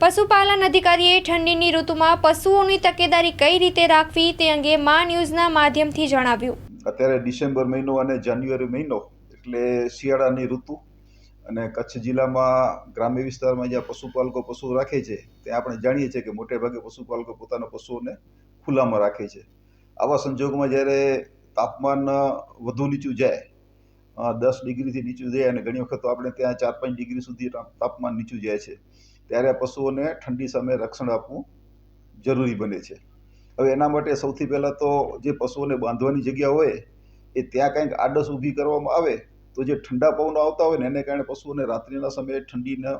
પશુપાલન અધિકારીએ ઠંડીની ઋતુમાં પશુઓની તકેદારી કઈ રીતે રાખવી તે અંગે મા ન્યૂઝના માધ્યમથી જણાવ્યું. અત્યારે ડિસેમ્બર મહિનો અને જાન્યુઆરી મહિનો એટલે શિયાળાની ઋતુ અને કચ્છ જિલ્લામાં ગ્રામ્ય વિસ્તારમાં જ્યાં પશુપાલકો પશુ રાખે છે ત્યાં આપણે જાણીએ છીએ કે મોટે ભાગે પશુપાલકો પોતાના પશુઓને ખુલ્લામાં રાખે છે. આવા સંજોગોમાં જ્યારે તાપમાન વધુ નીચું જાય દસ ડિગ્રીથી નીચું જાય અને ઘણી વખત તો આપણે ત્યાં ચાર પાંચ ડિગ્રી સુધી તાપમાન નીચું જાય છે. ત્યારે પશુઓને ઠંડી સામે રક્ષણ આપવું જરૂરી બને છે. હવે એના માટે સૌથી પહેલાં તો જે પશુઓને બાંધવાની જગ્યા હોય, એ ત્યાં કંઈક આડસ ઊભી કરવામાં આવે, તો જે ઠંડા પવનો આવતા હોય ને, એને કારણે પશુઓને રાત્રિના સમયે ઠંડીને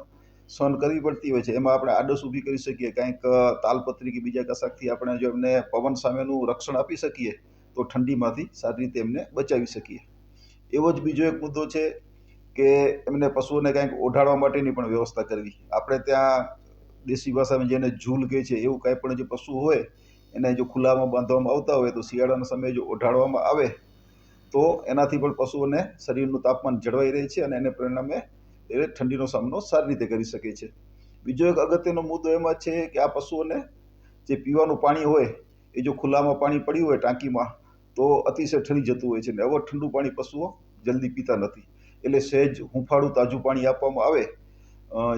સહન કરવી પડતી હોય છે. એમાં આપણે આડસ ઊભી કરી શકીએ, કાંઈક તાલપત્રી કે બીજા કશાકથી આપણે જો એમને પવન સામેનું રક્ષણ આપી શકીએ, તો ઠંડીમાંથી સારી રીતે એમને બચાવી શકીએ. એવો જ બીજો એક મુદ્દો છે કે એમને પશુઓને કાંઈક ઓઢાડવા માટેની પણ વ્યવસ્થા કરવી. આપણે ત્યાં દેશી ભાષામાં જેને ઝૂલ કહે છે, એવું કાંઈ પણ જે પશુ હોય, એને જો ખુલ્લામાં બાંધવામાં આવતા હોય, તો શિયાળાના સમયે જો ઓઢાડવામાં આવે, તો એનાથી પણ પશુઓને શરીરનું તાપમાન જળવાઈ રહે છે અને એને પરિણામે એ ઠંડીનો સામનો સારી રીતે કરી શકે છે. બીજો એક અગત્યનો મુદ્દો એમાં છે કે આ પશુઓને જે પીવાનું પાણી હોય, એ જો ખુલ્લામાં પાણી પડ્યું હોય ટાંકીમાં, તો અતિશય ઠરી જતું હોય છે ને હવે ઠંડુ પાણી પશુઓ જલ્દી પીતા નથી. એટલે સહેજ હુંફાળું તાજું પાણી આપવામાં આવે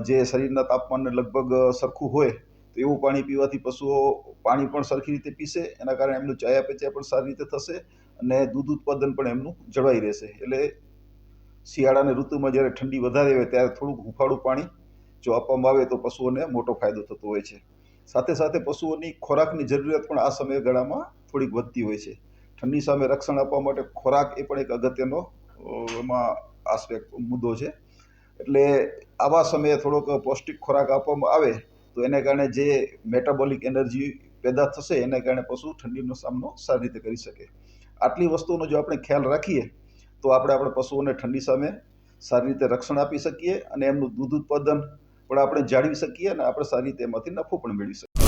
જે શરીરના તાપમાનને લગભગ સરખું હોય, તો એવું પાણી પીવાથી પશુઓ પાણી પણ સરખી રીતે પીશે, એના કારણે એમનું ચયાપચય પણ સારી રીતે થશે અને દૂધ ઉત્પાદન પણ એમનું જળવાઈ રહેશે. એટલે શિયાળાની ઋતુમાં જ્યારે ઠંડી વધારે હોય ત્યારે થોડુંક હુંફાળું પાણી જો આપવામાં આવે તો પશુઓને મોટો ફાયદો થતો હોય છે. સાથે સાથે પશુઓની ખોરાકની જરૂરિયાત પણ આ સમયગાળામાં થોડીક વધતી હોય છે. ઠંડી સામે રક્ષણ આપવા માટે ખોરાક એ પણ એક અગત્યનો એમાં આસ્પેક્ટ મુદ્દો છે. એટલે આવા સમયે થોડોક પૌષ્ટિક ખોરાક આપવામાં આવે, તો એને કારણે જે મેટાબોલિક એનર્જી પેદા થશે, એને કારણે પશુ ઠંડીનો સામનો સારી રીતે કરી શકે. આટલી વસ્તુઓનો જો આપણે ખ્યાલ રાખીએ, તો આપણે આપણે પશુઓને ઠંડી સામે સારી રીતે રક્ષણ આપી શકીએ અને એમનું દૂધ ઉત્પાદન પણ આપણે જાળવી શકીએ અને આપણે સારી રીતે એમાંથી નફો પણ મેળવી શકીએ.